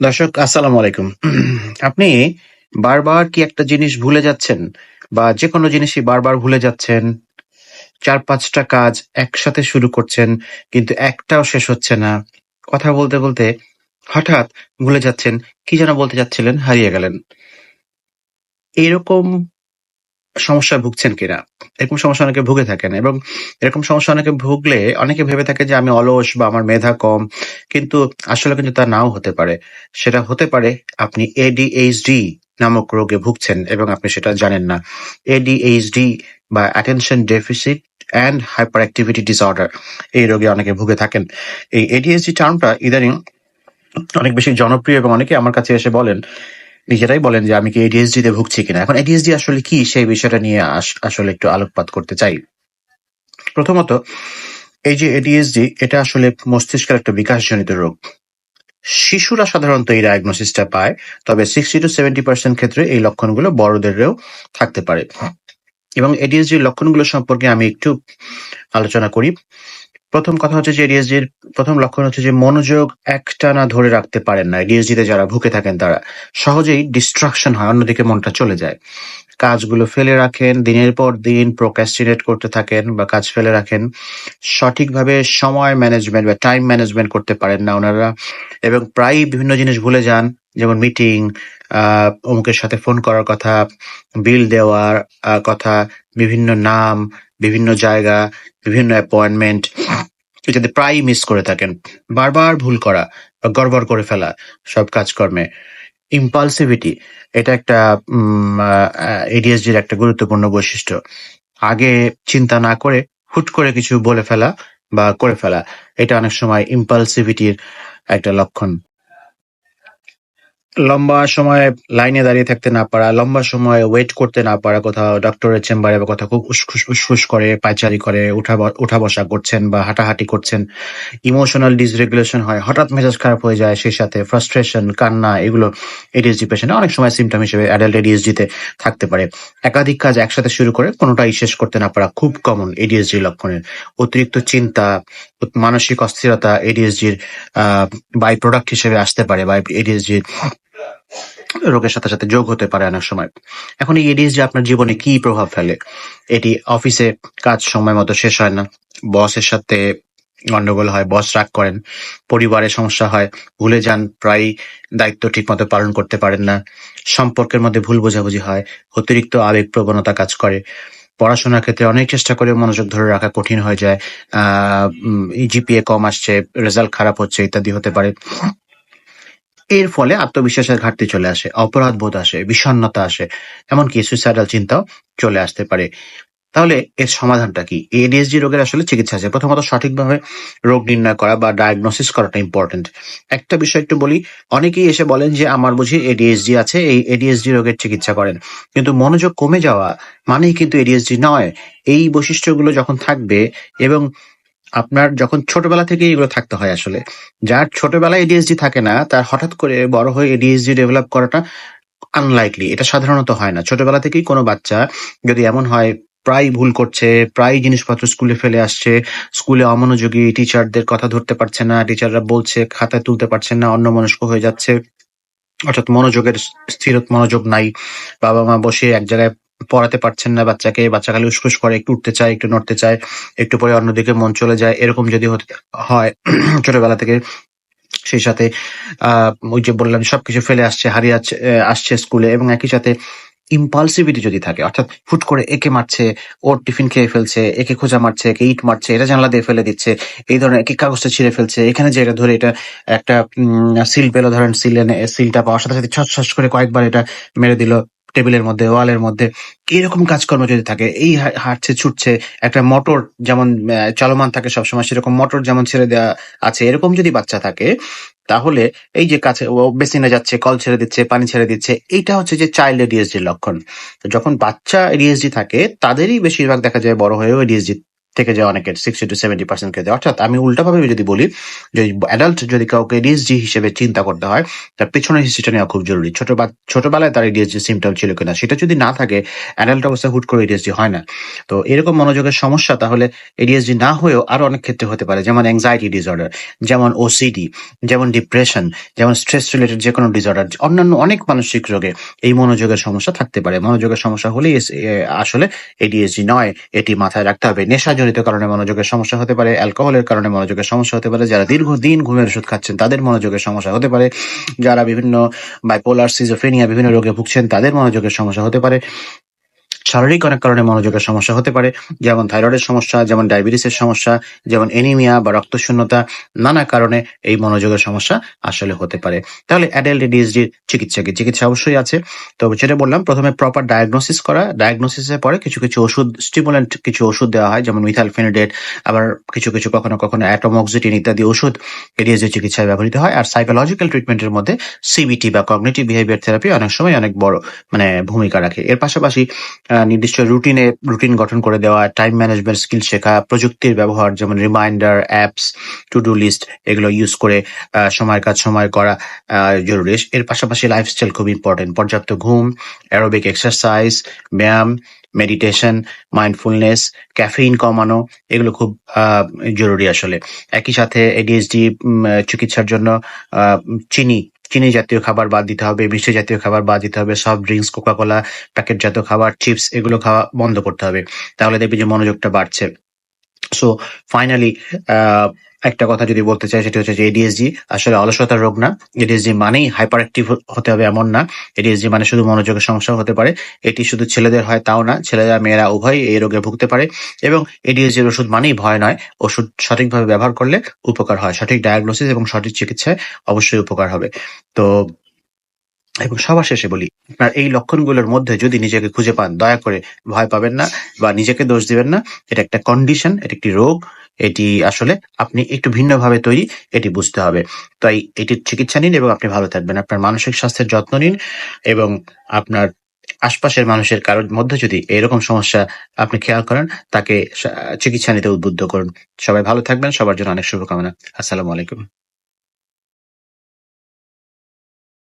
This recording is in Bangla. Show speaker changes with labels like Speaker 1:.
Speaker 1: দর্শক, আসসালামু আলাইকুম। আপনি বারবার কি একটা জিনিস ভুলে যাচ্ছেন? বা যে কোনো জিনিসই বারবার ভুলে যাচ্ছেন? চার পাঁচটা কাজ একসাথে শুরু করছেন, কিন্তু একটাও শেষ হচ্ছে না। কথা বলতে বলতে হঠাৎ ভুলে যাচ্ছেন, কি যেন বলতে যাচ্ছিলেন হারিয়ে গেলেন। এরকম সমস্যায় ভুগছেন কিনা? এরকম সমস্যা অনেকে ভুগে থাকেন এবং এরকম সমস্যা অনেকে ভুগলে অনেকে ভেবে থাকে যে আমি অলস বা আমার মেধা কম, কিন্তু আসলে কিন্তু তা নাও হতে পারে। সেটা হতে পারে আপনি এডিএইচডি নামক রোগে ভুগছেন এবং আপনি সেটা জানেন না। এডিএইচডি বা attention deficit and hyperactivity disorder এই রোগে অনেকে ভুগে থাকেন। এই এডিএইচডি টার্মটা ইদানিং অনেক বেশি জনপ্রিয় এবং অনেকে আমার কাছে এসে বলেন নিজেরাই বলেন যে আমি কি এডিএসডি তে ভুগছি কিনা। এখন এডিএসডি আসলে কি? সেই বিষয়টা নিয়ে আস- আসলে একটু আলোকপাত করতে চাই। প্রথমত, এই যে এডিএসডি এটা আসলে মস্তিষ্কের একটা বিকাশজনিত রোগ। শিশুরা সাধারণত এই ডায়াগনোসিসটা পায়, তবে সিক্সটি টু সেভেন্টি পার্সেন্ট ক্ষেত্রে এই লক্ষণগুলো বড়দেরও থাকতে পারে। এবং এডিএসডির লক্ষণগুলো সম্পর্কে আমি একটু আলোচনা করি। প্রথম কথা হচ্ছে যে ডিএসজির প্রথম লক্ষণ হচ্ছে যে মনোযোগ একটানা ধরে রাখতে পারেন না। ডিএসজিতে যারা ভুকে থাকেন তারা সহজেই ডিস্ট্রাকশন হয়, অন্যদিকে মনটা চলে যায়। কাজগুলো ফেলে রাখেন, দিনের পর দিন প্রোক্যাস্টিনেট করতে থাকেন বা কাজ ফেলে রাখেন, সঠিকভাবে সময় ম্যানেজমেন্ট বা টাইম ম্যানেজমেন্ট করতে পারেন না ওনারা এবং প্রায়ই বিভিন্ন জিনিস ভুলে যান, যেমন মিটিং অমুকের সাথে ফোন করার কথা বিল দেওয়ার কথা, বিভিন্ন নাম, বিভিন্ন জায়গা, বিভিন্ন অ্যাপয়েন্টমেন্ট ইত্যাদি প্রায়ই মিস করে থাকেন। বারবার ভুল করা বা গড়বড় করে ফেলা সব কাজকর্মে। ইম্পালসিভিটি এটা একটা এডিএসজির একটা গুরুত্বপূর্ণ বৈশিষ্ট্য। আগে চিন্তা না করে হুট করে কিছু বলে ফেলা বা করে ফেলা, এটা অনেক সময় ইম্পালসিভিটির একটা লক্ষণ। লম্বা সময় লাইনে দাঁড়িয়ে থাকতে না পারা, লম্বা সময় ওয়েট করতে না পারা, কোথাও ডক্টরের চেম্বারে বা কোথাও খুব উসখুস করে, পায়চারি করে, উঠা উঠা বসা করছেন বা হাঁটাহাঁটি করছেন ইমোশনাল ডিসরেগুলেশন হয়, হঠাৎ মেজাজ খারাপ হয়ে যায় সেই সাথে ফ্রাস্ট্রেশন কান্না, এগুলো এডিএসডি পেশেন্ট অনেক সময় সিমটম হিসেবে অ্যাডাল্ট এডিএসডি তে থাকতে পারে। একাধিক কাজ একসাথে শুরু করে কোনোটাই শেষ করতে না পারা খুব কমন এডিএসডি লক্ষণের। অতিরিক্ত চিন্তা, মানসিক অস্থিরতা এডিএসডির বাই প্রোডাক্ট হিসেবে আসতে পারে বা এডিএসডির রোগের সাথে সাথে যোগ হতে পারে অনেক সময়। এখন এই এডিএসডি আপনার জীবনে কি প্রভাব ফেলে, এটি অফিসে কাজ সময় মতো শেষ হয় না, বসের সাথে গন্ডগোল হয়, বস রাগ করেন, পরিবারে সমস্যা হয়, ভুলে যান প্রায় দায়িত্ব ঠিক মতো পালন করতে পারেন না, সম্পর্কের মধ্যে ভুল বোঝাবুঝি হয়, অতিরিক্ত আবেগ প্রবণতা কাজ করে, পড়াশোনার ক্ষেত্রে অনেক চেষ্টা করে মনোযোগ ধরে রাখা কঠিন হয়ে যায়, আহ জিপিএ কম আসছে, রেজাল্ট খারাপ হচ্ছে ইত্যাদি হতে পারে। এর ফলে আত্মবিশ্বাসের ঘাটতি চলে আসে, অপরাধ বোধ আসে, বিষণ্ণতা আসে, এমনকি সুইসাইডাল চিন্তাও চলে আসতে পারে। তাহলে এর সমাধানটা কি? এডিএসডি রোগের আসলে চিকিৎসা আছে। প্রথমত সঠিকভাবে রোগ নির্ণয় করা বা ডায়াগনোসিস করাটা ইম্পর্টেন্ট একটা বিষয় একটু বলি, অনেকেই এসে বলেন যে, আমার বুঝি এডিএসডি আছে, এই এডিএসডি রোগের চিকিৎসা করেন। কিন্তু মনোযোগ কমে যাওয়া মানেই কিন্তু এডিএসডি নয়। এই বৈশিষ্ট্যগুলো যখন থাকবে এবং আপনার যখন ছোটবেলা থেকে এগুলো থাকতে হয় আসলে, যার ছোটবেলায় এডিএসডি থাকে না, তার হঠাৎ করে বড় হয়ে এডিএসডি ডেভেলপ করাটা আনলাইকলি এটা সাধারণত হয় না। ছোটবেলা থেকেই কোনো বাচ্চা যদি এমন হয়, প্রায় ভুল করছে, প্রায় জিনিসপত্র স্কুলে ফেলে আসছে, স্কুলে অমনোযোগী টিচারদের কথা ধরতে পারছে না টিচাররা বলছে, খাতায় তুলতে পারছে না অন্য মনস্ক হয়ে যাচ্ছে, অর্থাৎ মনোযোগের স্থির মনোযোগ নাই বাবা মা বসে এক জায়গায় পড়াতে পারছেন না বাচ্চাকে, বাচ্চা খালি উসখুস করে, একটু উঠতে চায়, একটু নড়তে চায়, একটু পরে অন্যদিকে মন চলে যায়, এরকম যদি হয় ছোটবেলা থেকে। সেই সাথে, আহ, ওই যে বললাম, সবকিছু ফেলে আসছে, হারিয়ে আসছে স্কুলে এবং একই সাথে ইম্পালসিভিটি যদি থাকে, অর্থাৎ হুট করে একে মারছে, ওর টিফিন খেয়ে ফেলছে, একে খোঁজা মারছে, একে ইট মারছে, এটা জানলা দিয়ে ফেলে দিচ্ছে, এই ধরনের একে কাগজটা ছিঁড়ে ফেলছে, এখানে যে এটা ধরে এটা একটা সিল পেল, ধরেন সিল সিলটা পাওয়ার সাথে সাথে ছস ছস করে কয়েকবার এটা মেরে দিল। টেবিলের মধ্যে, ওয়ালের মধ্যে, এরকম কাজকর্ম যদি থাকে, এই হাঁটছে, ছুটছে, একটা মোটর যেমন চলমান থাকে সবসময়, সেরকম মোটর যেমন ছেড়ে দেওয়া আছে, এরকম যদি বাচ্চা থাকে, তাহলে এই যে কাছে বেসিনে যাচ্ছে, কল ছেড়ে দিচ্ছে, পানি ছেড়ে দিচ্ছে, এইটা হচ্ছে যে চাইল্ড এডিএসডির লক্ষণ। যখন বাচ্চা এডিএসডি থাকে, তাদেরই বেশিরভাগ দেখা যায় বড় হয়েও এডিএসডি থেকে যায় অনেকের সিক্সটি টু সেভেন্টি পার্সেন্ট ক্ষেত্রে অর্থাৎ আমি উল্টাভাবে যদি বলি যে অ্যাডাল্ট যদি কাউকে এডিএসজি হিসেবে চিন্তা করতে হয়, তার পেছনের হিস্ট্রিটা নেওয়া খুব জরুরি। ছোট বা ছোটবেলায় তার এডিএসজি সিমটম ছিল কিনা, সেটা যদি না থাকে অ্যাডাল্ট অবস্থায় হুট করে এডিএসজি হয় না। তো এরকম মনোযোগের সমস্যা, তাহলে এডিএসজি না হয়েও আরও অনেক ক্ষেত্রে হতে পারে, যেমন অ্যাংজাইটি ডিসঅর্ডার যেমন ওসিডি যেমন ডিপ্রেশন যেমন স্ট্রেস রিলেটেড যে কোনো ডিসঅর্ডার অন্যান্য অনেক মানসিক রোগে এই মনোযোগের সমস্যা থাকতে পারে। মনোযোগের সমস্যা হলেই আসলে এডিএসজি নয়, এটি মাথায় রাখতে হবে। নেশাজনিত কারণে মনোযোগের সমস্যা হতে পারে, অ্যালকোহলের কারণে মনোযোগের সমস্যা হতে পারে, যারা দীর্ঘদিন ঘুমের ওষুধ খাচ্ছেন তাদের মনোযোগের সমস্যা হতে পারে, যারা বিভিন্ন বাইপোলার সিজোফেনিয়া বিভিন্ন রোগে ভুগছেন তাদের মনোযোগের সমস্যা হতে পারে। শারীরিক অনেক কারণে মনোযোগের সমস্যা হতে পারে, যেমন থাইরয়েডের সমস্যা, যেমন ডায়াবেটিসের সমস্যা, যেমন এনিমিয়া বা রক্তশূন্যতা, নানা কারণে এই মনোযোগের সমস্যা আসলে হতে পারে। তাহলে অ্যাডাল্ট এডিএসডির চিকিৎসা কি? চিকিৎসা অবশ্যই আছে। তো যেটা বললাম, প্রথমে প্রপার ডায়াগনোসিস করা ডায়াগনোসিসের পরে কিছু কিছু ওষুধ স্টিমুলেন্ট কিছু ওষুধ দেওয়া হয়, যেমন মিথাইলফেনিডেট আবার কিছু কিছু কখনো কখনো অ্যাটোমক্সিটিন ইত্যাদি ওষুধ এডিএসডি চিকিৎসায় ব্যবহৃত হয়। আর সাইকোলজিক্যাল ট্রিটমেন্টের মধ্যে সিবিটি বা কগনিটিভ বিহেভিয়ার থেরাপি অনেক সময় অনেক বড় মানে ভূমিকা রাখে। এর পাশাপাশি নির্দিষ্ট রুটিনে, রুটিন গঠন করে দেওয়া টাইম ম্যানেজমেন্ট স্কিল শেখা, প্রযুক্তির ব্যবহার, যেমন reminder apps to do list এগুলো ইউজ করে সময়ের কাজ সময় করা জরুরি। এর পাশাপাশি লাইফস্টাইল খুব ইম্পর্টেন্ট পর্যাপ্ত ঘুম অ্যারোবিক এক্সারসাইজ ব্যায়াম মেডিটেশন মাইন্ডফুলনেস ক্যাফেইন কমানো, এগুলো খুব জরুরি আসলে। একই সাথে এডিএসডি চিকিৎসার জন্য চিনি চিনি জাতীয় খাবার বাদ দিতে হবে মিষ্টি জাতীয় খাবার বাদ দিতে হবে সফট ড্রিঙ্কস কোকাকোলা প্যাকেটজাত খাবার চিপস এগুলো খাওয়া বন্ধ করতে হবে। তাহলে দেখবি যে মনোযোগটা বাড়ছে। সো ফাইনালি একটা কথা যদি বলতে চাই, সেটা হচ্ছে যে এডিএসজি আসলে অলসতার রোগ না। এডিএসজি মানেই হাইপার অ্যাক্টিভ হতে হবে এমন না। এডিএসজি মানে শুধু মনোযোগের সমস্যা হতে পারে। এটি শুধু ছেলেদের হয় তাও না। ছেলেরা, মেয়েরা উভয় এই রোগে ভুগতে পারে এবং এডিএসজির ওষুধ মানেই ভয় নয়। ওষুধ সঠিকভাবে ব্যবহার করলে উপকার হয়। সঠিক ডায়াগনোসিস এবং সঠিক চিকিৎসায় অবশ্যই উপকার হবে। তো এবং সবার শেষে বলি, আপনার এই লক্ষণগুলোর মধ্যে যদি নিজেকে খুঁজে পান, দয়া করে ভয় পাবেন না বা নিজেকে দোষ দিবেন না। এটা একটা কন্ডিশন এটা একটি রোগ। এটি আসলে আপনি একটু ভিন্নভাবে তৈরি, এটি বুঝতে হবে। তাই এটির চিকিৎসা নিন এবং আপনি ভালো থাকবেন। আপনার মানসিক স্বাস্থ্যের যত্ন নিন এবং আপনার আশপাশের মানুষের কারোর মধ্যে যদি এরকম সমস্যা আপনি খেয়াল করেন, তাকে চিকিৎসা নিতে উদ্বুদ্ধ করুন। সবাই ভালো থাকবেন, সবার জন্য অনেক শুভকামনা। আসসালামু আলাইকুম।